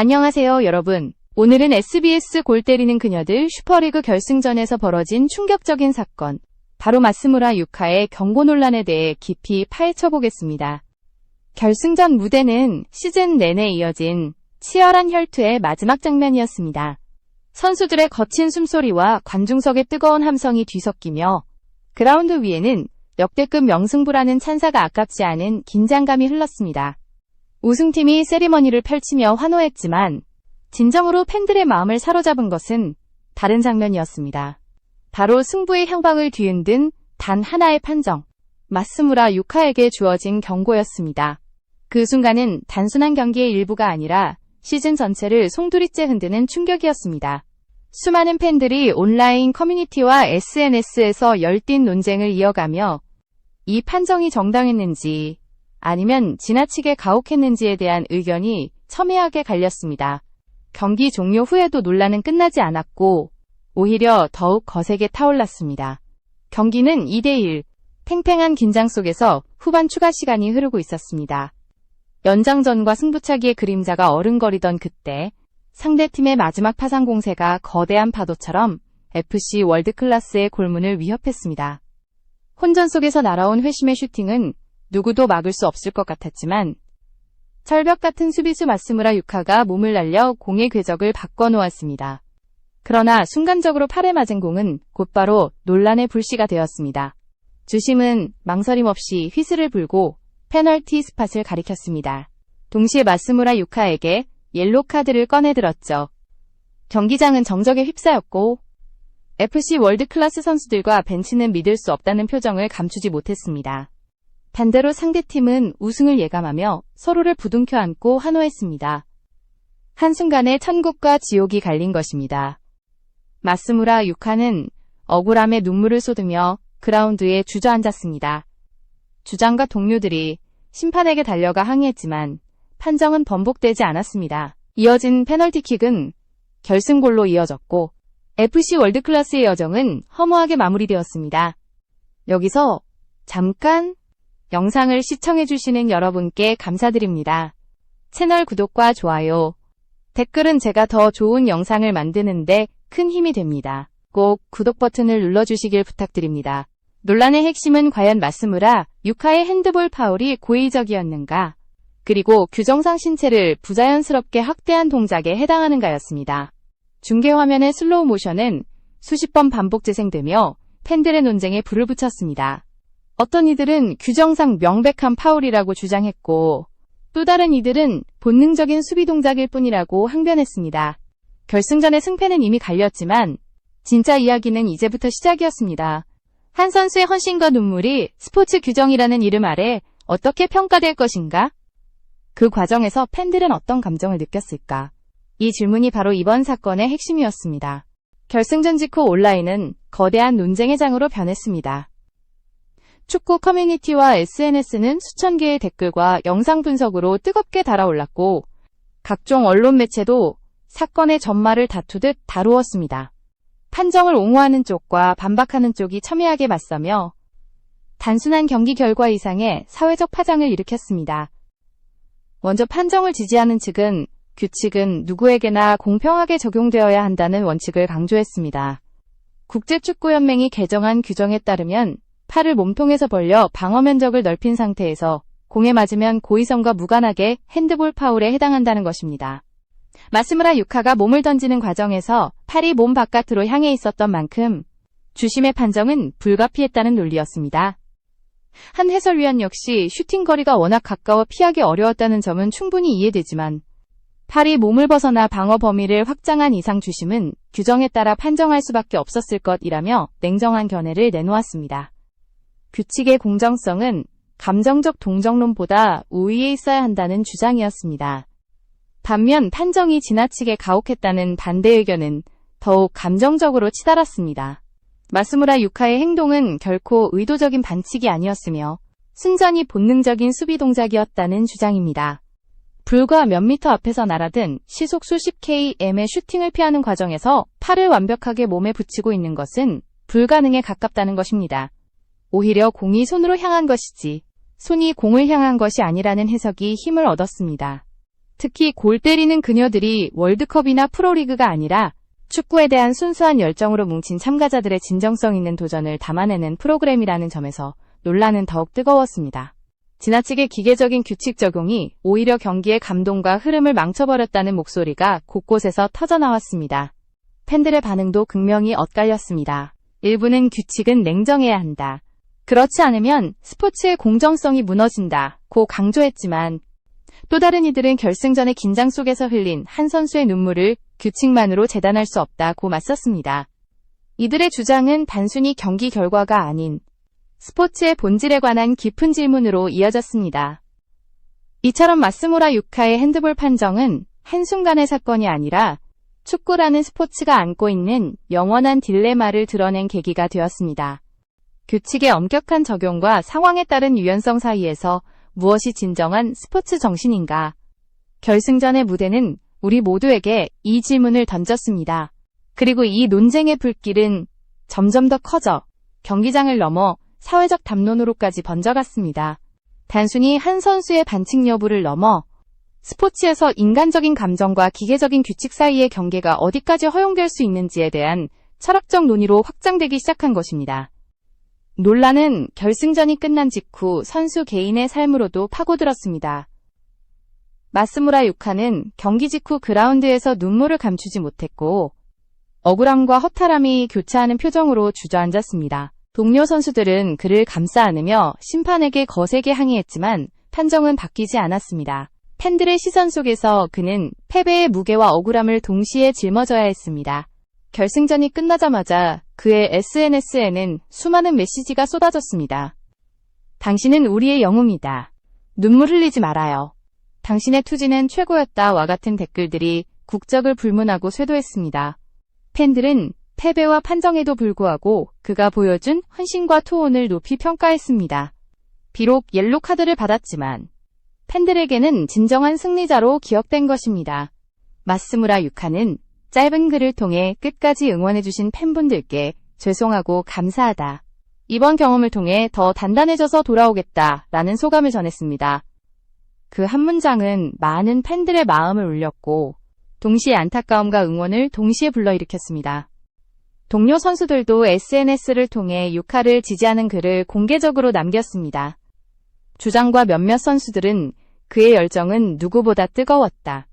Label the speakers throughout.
Speaker 1: 안녕하세요, 여러분. 오늘은 SBS 골 때리는 그녀들 슈퍼리그 결승전에서 벌어진 충격적인 사건, 바로 마스무라 유카의 경고 논란에 대해 깊이 파헤쳐 보겠습니다. 결승전 무대는 시즌 내내 이어진 치열한 혈투의 마지막 장면이었습니다. 선수들의 거친 숨소리와 관중석의 뜨거운 함성이 뒤섞이며 그라운드 위에는 역대급 명승부라는 찬사가 아깝지 않은 긴장감이 흘렀습니다. 우승팀이 세리머니를 펼치며 환호했지만 진정으로 팬들의 마음을 사로잡은 것은 다른 장면이었습니다. 바로 승부의 향방을 뒤흔든 단 하나의 판정. 마스무라 유카에게 주어진 경고였습니다. 그 순간은 단순한 경기의 일부가 아니라 시즌 전체를 송두리째 흔드는 충격이었습니다. 수많은 팬들이 온라인 커뮤니티와 SNS에서 열띤 논쟁을 이어가며 이 판정이 정당했는지 아니면 지나치게 가혹했는지에 대한 의견이 첨예하게 갈렸습니다. 경기 종료 후에도 논란은 끝나지 않았고 오히려 더욱 거세게 타올랐습니다. 경기는 2대1 팽팽한 긴장 속에서 후반 추가 시간이 흐르고 있었습니다. 연장전과 승부차기의 그림자가 어른거리던 그때 상대팀의 마지막 파상 공세가 거대한 파도처럼 FC 월드클래스의 골문을 위협했습니다. 혼전 속에서 날아온 회심의 슈팅은 누구도 막을 수 없을 것 같았지만 철벽 같은 수비수 마스무라 유카가 몸을 날려 공의 궤적을 바꿔놓았습니다. 그러나 순간적으로 팔에 맞은 공은 곧바로 논란의 불씨가 되었습니다. 주심은 망설임 없이 휘슬을 불고 페널티 스팟을 가리켰습니다. 동시에 마스무라 유카에게 옐로 카드를 꺼내들었죠. 경기장은 정적에 휩싸였고 FC 월드클래스 선수들과 벤치는 믿을 수 없다는 표정을 감추지 못했습니다. 반대로 상대팀은 우승을 예감하며 서로를 부둥켜 안고 환호했습니다. 한순간에 천국과 지옥이 갈린 것입니다. 마스무라 유카는 억울함에 눈물을 쏟으며 그라운드에 주저앉았습니다. 주장과 동료들이 심판에게 달려가 항의했지만 판정은 번복되지 않았습니다. 이어진 페널티킥은 결승골로 이어졌고 FC 월드클래스의 여정은 허무하게 마무리되었습니다. 여기서 잠깐 영상을 시청해주시는 여러분께 감사드립니다. 채널 구독과 좋아요, 댓글은 제가 더 좋은 영상을 만드는데 큰 힘이 됩니다. 꼭 구독 버튼을 눌러주시길 부탁드립니다. 논란의 핵심은 과연 마스무라 유카의 핸드볼 파울이 고의적이었는가? 그리고 규정상 신체를 부자연스럽게 확대한 동작에 해당하는가였습니다. 중계 화면의 슬로우 모션은 수십 번 반복 재생되며 팬들의 논쟁에 불을 붙였습니다. 어떤 이들은 규정상 명백한 파울이라고 주장했고 또 다른 이들은 본능적인 수비 동작일 뿐이라고 항변했습니다. 결승전의 승패는 이미 갈렸지만 진짜 이야기는 이제부터 시작이었습니다. 한 선수의 헌신과 눈물이 스포츠 규정이라는 이름 아래 어떻게 평가될 것인가? 그 과정에서 팬들은 어떤 감정을 느꼈을까? 이 질문이 바로 이번 사건의 핵심이었습니다. 결승전 직후 온라인은 거대한 논쟁의 장으로 변했습니다. 축구 커뮤니티와 SNS는 수천 개의 댓글과 영상 분석으로 뜨겁게 달아올랐고 각종 언론 매체도 사건의 전말을 다투듯 다루었습니다. 판정을 옹호하는 쪽과 반박하는 쪽이 첨예하게 맞서며 단순한 경기 결과 이상의 사회적 파장을 일으켰습니다. 먼저 판정을 지지하는 측은 규칙은 누구에게나 공평하게 적용되어야 한다는 원칙을 강조했습니다. 국제축구연맹이 개정한 규정에 따르면 팔을 몸통에서 벌려 방어 면적을 넓힌 상태에서 공에 맞으면 고의성과 무관하게 핸드볼 파울에 해당한다는 것입니다. 마스무라 유카가 몸을 던지는 과정에서 팔이 몸 바깥으로 향해 있었던 만큼 주심의 판정은 불가피했다는 논리였습니다. 한 해설위원 역시 슈팅 거리가 워낙 가까워 피하기 어려웠다는 점은 충분히 이해되지만 팔이 몸을 벗어나 방어 범위를 확장한 이상 주심은 규정에 따라 판정할 수밖에 없었을 것이라며 냉정한 견해를 내놓았습니다. 규칙의 공정성은 감정적 동정론보다 우위에 있어야 한다는 주장이었습니다. 반면 판정이 지나치게 가혹했다는 반대 의견은 더욱 감정적으로 치달았습니다. 마스무라 유카의 행동은 결코 의도적인 반칙이 아니었으며 순전히 본능적인 수비 동작이었다는 주장입니다. 불과 몇 미터 앞에서 날아든 시속 수십 km의 슈팅을 피하는 과정에서 팔을 완벽하게 몸에 붙이고 있는 것은 불가능에 가깝다는 것입니다. 오히려 공이 손으로 향한 것이지 손이 공을 향한 것이 아니라는 해석이 힘을 얻었습니다. 특히 골 때리는 그녀들이 월드컵이나 프로리그가 아니라 축구에 대한 순수한 열정으로 뭉친 참가자들의 진정성 있는 도전을 담아내는 프로그램이라는 점에서 논란은 더욱 뜨거웠습니다. 지나치게 기계적인 규칙 적용이 오히려 경기의 감동과 흐름을 망쳐버렸다는 목소리가 곳곳에서 터져나왔습니다. 팬들의 반응도 극명히 엇갈렸습니다. 일부는 규칙은 냉정해야 한다. 그렇지 않으면 스포츠의 공정성이 무너진다. 고 강조했지만 또 다른 이들은 결승전의 긴장 속에서 흘린 한 선수의 눈물을 규칙만으로 재단할 수 없다고 맞섰습니다. 이들의 주장은 단순히 경기 결과가 아닌 스포츠의 본질에 관한 깊은 질문으로 이어졌습니다. 이처럼 마스무라 유카의 핸드볼 판정은 한순간의 사건이 아니라 축구라는 스포츠가 안고 있는 영원한 딜레마를 드러낸 계기가 되었습니다. 규칙의 엄격한 적용과 상황에 따른 유연성 사이에서 무엇이 진정한 스포츠 정신인가? 결승전의 무대는 우리 모두에게 이 질문을 던졌습니다. 그리고 이 논쟁의 불길은 점점 더 커져 경기장을 넘어 사회적 담론으로까지 번져갔습니다. 단순히 한 선수의 반칙 여부를 넘어 스포츠에서 인간적인 감정과 기계적인 규칙 사이의 경계가 어디까지 허용될 수 있는지에 대한 철학적 논의로 확장되기 시작한 것입니다. 논란은 결승전이 끝난 직후 선수 개인의 삶으로도 파고들었습니다. 마스무라 유카는 경기 직후 그라운드에서 눈물을 감추지 못했고 억울함과 허탈함이 교차하는 표정으로 주저앉았습니다. 동료 선수들은 그를 감싸 안으며 심판에게 거세게 항의했지만 판정은 바뀌지 않았습니다. 팬들의 시선 속에서 그는 패배의 무게와 억울함을 동시에 짊어져야 했습니다. 결승전이 끝나자마자 그의 SNS에는 수많은 메시지가 쏟아졌습니다. 당신은 우리의 영웅이다. 눈물 흘리지 말아요. 당신의 투지는 최고였다와 같은 댓글들이 국적을 불문하고 쇄도했습니다. 팬들은 패배와 판정에도 불구하고 그가 보여준 헌신과 투혼을 높이 평가했습니다. 비록 옐로 카드를 받았지만 팬들에게는 진정한 승리자로 기억된 것입니다. 마스무라 유카는 짧은 글을 통해 끝까지 응원해주신 팬분들께 죄송하고 감사하다. 이번 경험을 통해 더 단단해져서 돌아오겠다 라는 소감을 전했습니다. 그 한 문장은 많은 팬들의 마음을 울렸고 동시에 안타까움과 응원을 동시에 불러일으켰습니다. 동료 선수들도 SNS를 통해 유카를 지지하는 글을 공개적으로 남겼습니다. 주장과 몇몇 선수들은 그의 열정은 누구보다 뜨거웠다.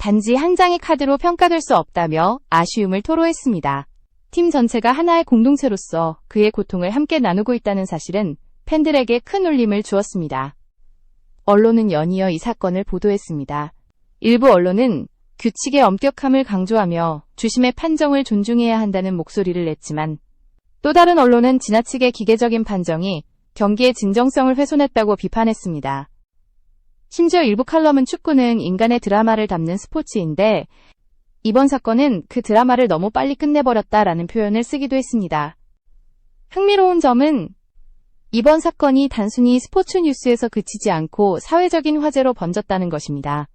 Speaker 1: 단지 한 장의 카드로 평가될 수 없다며 아쉬움을 토로했습니다. 팀 전체가 하나의 공동체로서 그의 고통을 함께 나누고 있다는 사실은 팬들에게 큰 울림을 주었습니다. 언론은 연이어 이 사건을 보도했습니다. 일부 언론은 규칙의 엄격함을 강조하며 주심의 판정을 존중해야 한다는 목소리를 냈지만 또 다른 언론은 지나치게 기계적인 판정이 경기의 진정성을 훼손했다고 비판했습니다. 심지어 일부 칼럼은 축구는 인간의 드라마를 담는 스포츠인데 이번 사건은 그 드라마를 너무 빨리 끝내버렸다라는 표현을 쓰기도 했습니다. 흥미로운 점은 이번 사건이 단순히 스포츠 뉴스에서 그치지 않고 사회적인 화제로 번졌다는 것입니다.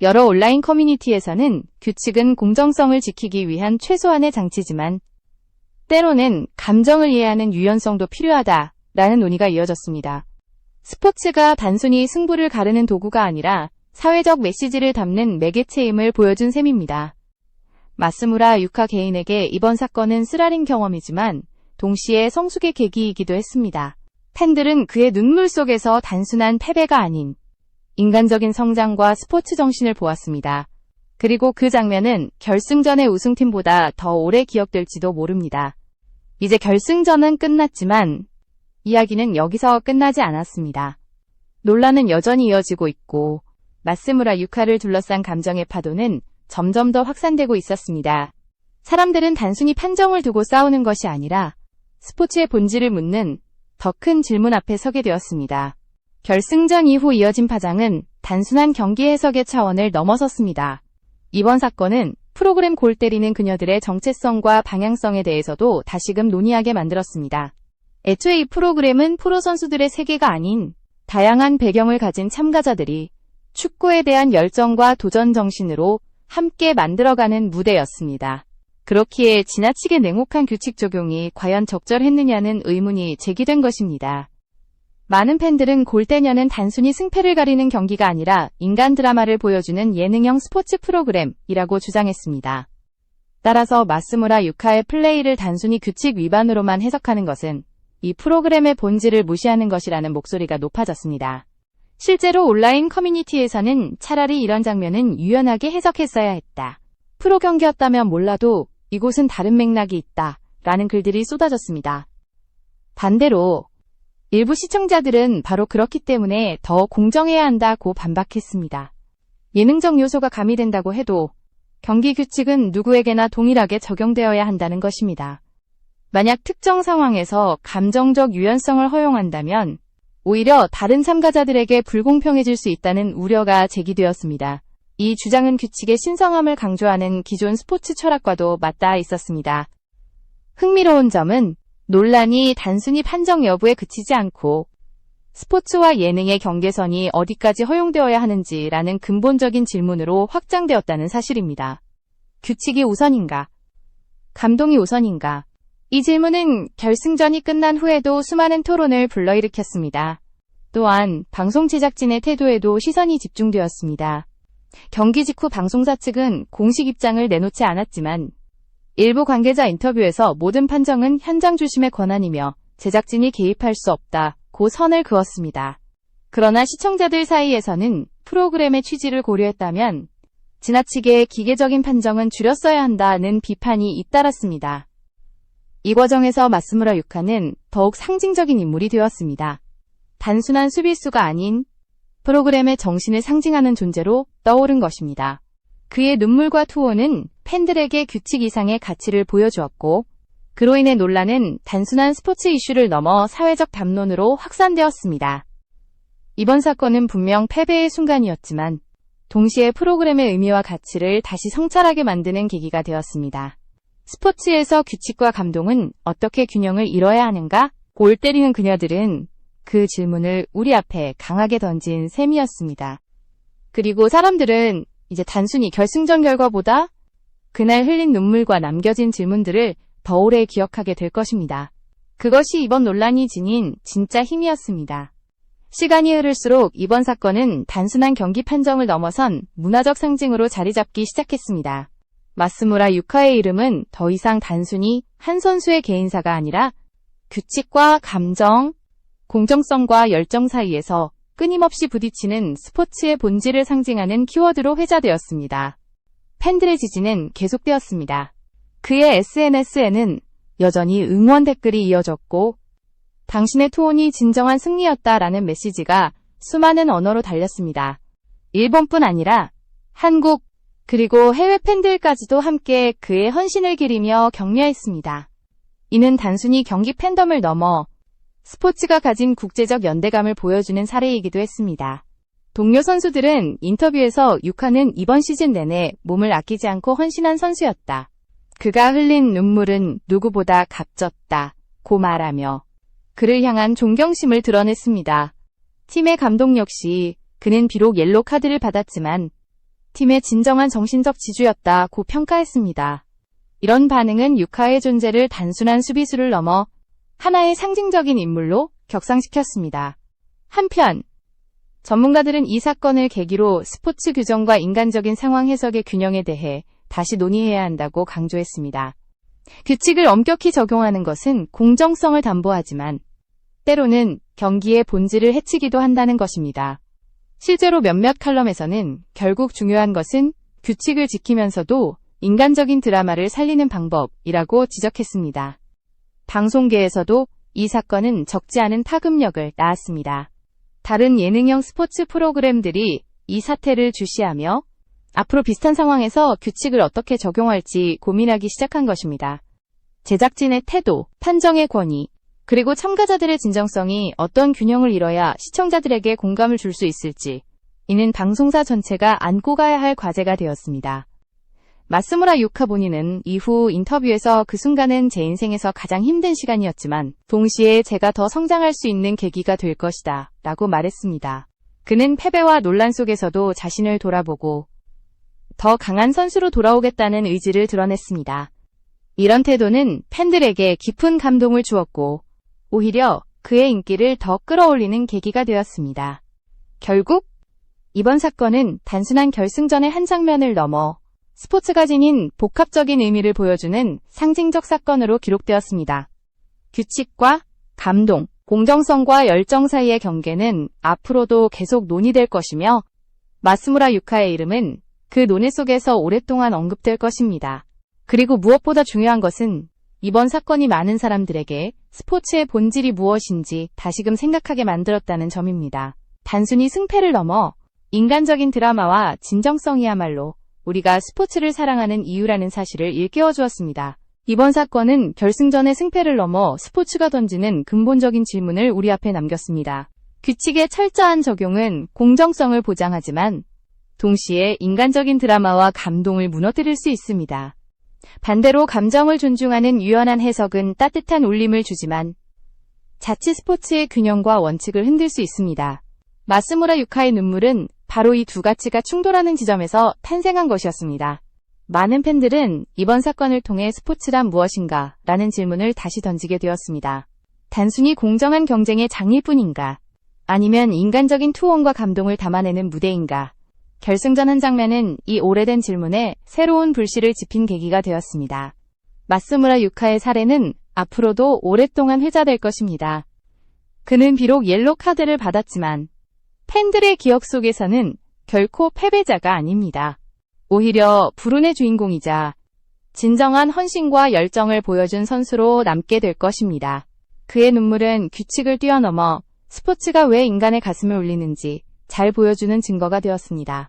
Speaker 1: 여러 온라인 커뮤니티에서는 규칙은 공정성을 지키기 위한 최소한의 장치지만 때로는 감정을 이해하는 유연성도 필요하다라는 논의가 이어졌습니다. 스포츠가 단순히 승부를 가르는 도구가 아니라 사회적 메시지를 담는 매개체임을 보여준 셈입니다. 마스무라 유카 개인에게 이번 사건은 쓰라린 경험이지만 동시에 성숙의 계기이기도 했습니다. 팬들은 그의 눈물 속에서 단순한 패배가 아닌 인간적인 성장과 스포츠 정신을 보았습니다. 그리고 그 장면은 결승전의 우승팀보다 더 오래 기억될지도 모릅니다. 이제 결승전은 끝났지만 이야기는 여기서 끝나지 않았습니다. 논란은 여전히 이어지고 있고 마스무라 유카를 둘러싼 감정의 파도는 점점 더 확산되고 있었습니다. 사람들은 단순히 판정을 두고 싸우는 것이 아니라 스포츠의 본질을 묻는 더 큰 질문 앞에 서게 되었습니다. 결승전 이후 이어진 파장은 단순한 경기 해석의 차원을 넘어섰습니다. 이번 사건은 프로그램 골 때리는 그녀들의 정체성과 방향성에 대해서도 다시금 논의하게 만들었습니다. 애초에 이 프로그램은 프로 선수들의 세계가 아닌 다양한 배경을 가진 참가자들이 축구에 대한 열정과 도전 정신으로 함께 만들어가는 무대였습니다. 그렇기에 지나치게 냉혹한 규칙 적용이 과연 적절했느냐는 의문이 제기된 것입니다. 많은 팬들은 골대녀는 단순히 승패를 가리는 경기가 아니라 인간 드라마를 보여주는 예능형 스포츠 프로그램이라고 주장했습니다. 따라서 마스무라 유카의 플레이를 단순히 규칙 위반으로만 해석하는 것은 이 프로그램의 본질을 무시하는 것이라는 목소리가 높아졌습니다. 실제로 온라인 커뮤니티에서는 차라리 이런 장면은 유연하게 해석했어야 했다. 프로 경기였다면 몰라도 이곳은 다른 맥락이 있다. 라는 글들이 쏟아졌습니다. 반대로 일부 시청자들은 바로 그렇기 때문에 더 공정해야 한다고 반박했습니다. 예능적 요소가 가미된다고 해도 경기 규칙은 누구에게나 동일하게 적용되어야 한다는 것입니다. 만약 특정 상황에서 감정적 유연성을 허용한다면 오히려 다른 참가자들에게 불공평해질 수 있다는 우려가 제기되었습니다. 이 주장은 규칙의 신성함을 강조하는 기존 스포츠 철학과도 맞닿아 있었습니다. 흥미로운 점은 논란이 단순히 판정 여부에 그치지 않고 스포츠와 예능의 경계선이 어디까지 허용되어야 하는지라는 근본적인 질문으로 확장되었다는 사실입니다. 규칙이 우선인가? 감동이 우선인가? 이 질문은 결승전이 끝난 후에도 수많은 토론을 불러일으켰습니다. 또한 방송 제작진의 태도에도 시선이 집중되었습니다. 경기 직후 방송사 측은 공식 입장을 내놓지 않았지만 일부 관계자 인터뷰에서 모든 판정은 현장 주심의 권한이며 제작진이 개입할 수 없다 고 선을 그었습니다. 그러나 시청자들 사이에서는 프로그램의 취지를 고려했다면 지나치게 기계적인 판정은 줄였어야 한다는 비판이 잇따랐습니다. 이 과정에서 마스무라 유카는 더욱 상징적인 인물이 되었습니다. 단순한 수비수가 아닌 프로그램의 정신을 상징하는 존재로 떠오른 것입니다. 그의 눈물과 투혼은 팬들에게 규칙 이상의 가치를 보여주었고, 그로 인해 논란은 단순한 스포츠 이슈를 넘어 사회적 담론으로 확산되었습니다. 이번 사건은 분명 패배의 순간이었지만, 동시에 프로그램의 의미와 가치를 다시 성찰하게 만드는 계기가 되었습니다. 스포츠에서 규칙과 감동은 어떻게 균형을 이뤄야 하는가? 골 때리는 그녀들은 그 질문을 우리 앞에 강하게 던진 셈이었습니다. 그리고 사람들은 이제 단순히 결승전 결과보다 그날 흘린 눈물과 남겨진 질문들을 더 오래 기억하게 될 것입니다. 그것이 이번 논란이 지닌 진짜 힘이었습니다. 시간이 흐를수록 이번 사건은 단순한 경기 판정을 넘어선 문화적 상징으로 자리 잡기 시작했습니다. 마스무라 유카의 이름은 더 이상 단순히 한 선수의 개인사가 아니라 규칙과 감정, 공정성과 열정 사이에서 끊임없이 부딪히는 스포츠의 본질을 상징하는 키워드로 회자되었습니다. 팬들의 지지는 계속되었습니다. 그의 SNS에는 여전히 응원 댓글이 이어졌고, 당신의 투혼이 진정한 승리였다라는 메시지가 수많은 언어로 달렸습니다. 일본뿐 아니라 한국, 그리고 해외 팬들까지도 함께 그의 헌신을 기리며 격려했습니다. 이는 단순히 경기 팬덤을 넘어 스포츠가 가진 국제적 연대감을 보여주는 사례이기도 했습니다. 동료 선수들은 인터뷰에서 유카는 이번 시즌 내내 몸을 아끼지 않고 헌신한 선수였다. 그가 흘린 눈물은 누구보다 값졌다. 고 말하며 그를 향한 존경심을 드러냈습니다. 팀의 감독 역시 그는 비록 옐로 카드를 받았지만 팀의 진정한 정신적 지주였다고 평가했습니다. 이런 반응은 유카의 존재를 단순한 수비수를 넘어 하나의 상징적인 인물로 격상시켰습니다. 한편 전문가들은 이 사건을 계기로 스포츠 규정과 인간적인 상황 해석의 균형에 대해 다시 논의해야 한다고 강조했습니다. 규칙을 엄격히 적용하는 것은 공정성을 담보하지만 때로는 경기의 본질을 해치기도 한다는 것입니다. 실제로 몇몇 칼럼에서는 결국 중요한 것은 규칙을 지키면서도 인간적인 드라마를 살리는 방법이라고 지적했습니다. 방송계에서도 이 사건은 적지 않은 파급력을 낳았습니다. 다른 예능형 스포츠 프로그램들이 이 사태를 주시하며 앞으로 비슷한 상황에서 규칙을 어떻게 적용할지 고민하기 시작한 것입니다. 제작진의 태도, 판정의 권위, 그리고 참가자들의 진정성이 어떤 균형을 이뤄야 시청자들에게 공감을 줄 수 있을지, 이는 방송사 전체가 안고 가야 할 과제가 되었습니다. 마스무라 유카 본인은 이후 인터뷰에서 그 순간은 제 인생에서 가장 힘든 시간이었지만 동시에 제가 더 성장할 수 있는 계기가 될 것이다 라고 말했습니다. 그는 패배와 논란 속에서도 자신을 돌아보고 더 강한 선수로 돌아오겠다는 의지를 드러냈습니다. 이런 태도는 팬들에게 깊은 감동을 주었고 오히려 그의 인기를 더 끌어올리는 계기가 되었습니다. 결국 이번 사건은 단순한 결승전의 한 장면을 넘어 스포츠가 지닌 복합적인 의미를 보여주는 상징적 사건으로 기록되었습니다. 규칙과 감동, 공정성과 열정 사이의 경계는 앞으로도 계속 논의될 것이며 마스무라 유카의 이름은 그 논의 속에서 오랫동안 언급될 것입니다. 그리고 무엇보다 중요한 것은 이번 사건이 많은 사람들에게 스포츠의 본질이 무엇인지 다시금 생각하게 만들었다는 점입니다. 단순히 승패를 넘어 인간적인 드라마와 진정성이야말로 우리가 스포츠를 사랑하는 이유라는 사실을 일깨워 주었습니다. 이번 사건은 결승전의 승패를 넘어 스포츠가 던지는 근본적인 질문을 우리 앞에 남겼습니다. 규칙의 철저한 적용은 공정성을 보장하지만 동시에 인간적인 드라마와 감동을 무너뜨릴 수 있습니다. 반대로 감정을 존중하는 유연한 해석은 따뜻한 울림을 주지만 자칫 스포츠의 균형과 원칙을 흔들 수 있습니다. 마스무라 유카의 눈물은 바로 이 두 가치가 충돌하는 지점에서 탄생한 것이었습니다. 많은 팬들은 이번 사건을 통해 스포츠란 무엇인가? 라는 질문을 다시 던지게 되었습니다. 단순히 공정한 경쟁의 장일뿐인가? 아니면 인간적인 투혼과 감동을 담아내는 무대인가? 결승전 한 장면은 이 오래된 질문에 새로운 불씨를 지핀 계기가 되었습니다. 마스무라 유카의 사례는 앞으로도 오랫동안 회자될 것입니다. 그는 비록 옐로 카드를 받았지만 팬들의 기억 속에서는 결코 패배자가 아닙니다. 오히려 불운의 주인공이자 진정한 헌신과 열정을 보여준 선수로 남게 될 것입니다. 그의 눈물은 규칙을 뛰어넘어 스포츠가 왜 인간의 가슴을 울리는지 잘 보여주는 증거가 되었습니다.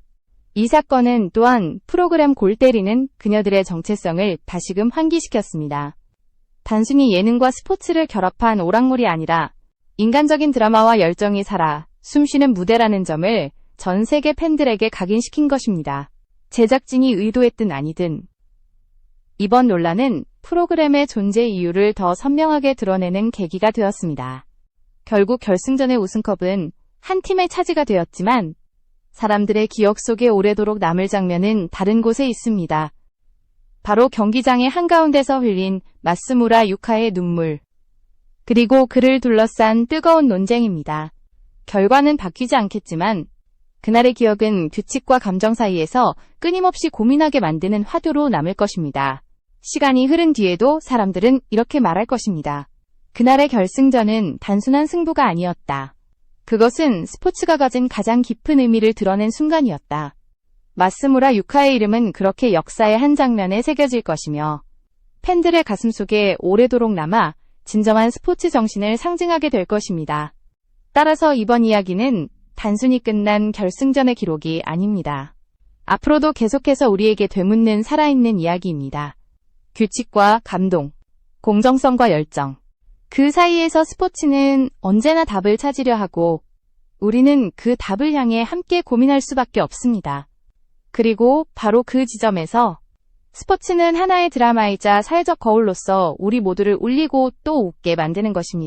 Speaker 1: 이 사건은 또한 프로그램 골 때리는 그녀들의 정체성을 다시금 환기시켰습니다. 단순히 예능과 스포츠를 결합한 오락물이 아니라 인간적인 드라마와 열정이 살아 숨쉬는 무대라는 점을 전 세계 팬들에게 각인시킨 것입니다. 제작진이 의도했든 아니든 이번 논란은 프로그램의 존재 이유를 더 선명하게 드러내는 계기가 되었습니다. 결국 결승전의 우승컵은 한 팀의 차지가 되었지만 사람들의 기억 속에 오래도록 남을 장면은 다른 곳에 있습니다. 바로 경기장의 한가운데서 흘린 마스무라 유카의 눈물. 그리고 그를 둘러싼 뜨거운 논쟁입니다. 결과는 바뀌지 않겠지만 그날의 기억은 규칙과 감정 사이에서 끊임없이 고민하게 만드는 화두로 남을 것입니다. 시간이 흐른 뒤에도 사람들은 이렇게 말할 것입니다. 그날의 결승전은 단순한 승부가 아니었다. 그것은 스포츠가 가진 가장 깊은 의미를 드러낸 순간이었다. 마스무라 유카의 이름은 그렇게 역사의 한 장면에 새겨질 것이며 팬들의 가슴 속에 오래도록 남아 진정한 스포츠 정신을 상징하게 될 것입니다. 따라서 이번 이야기는 단순히 끝난 결승전의 기록이 아닙니다. 앞으로도 계속해서 우리에게 되묻는 살아있는 이야기입니다. 규칙과 감동, 공정성과 열정. 그 사이에서 스포츠는 언제나 답을 찾으려 하고 우리는 그 답을 향해 함께 고민할 수밖에 없습니다. 그리고 바로 그 지점에서 스포츠는 하나의 드라마이자 사회적 거울로서 우리 모두를 울리고 또 웃게 만드는 것입니다.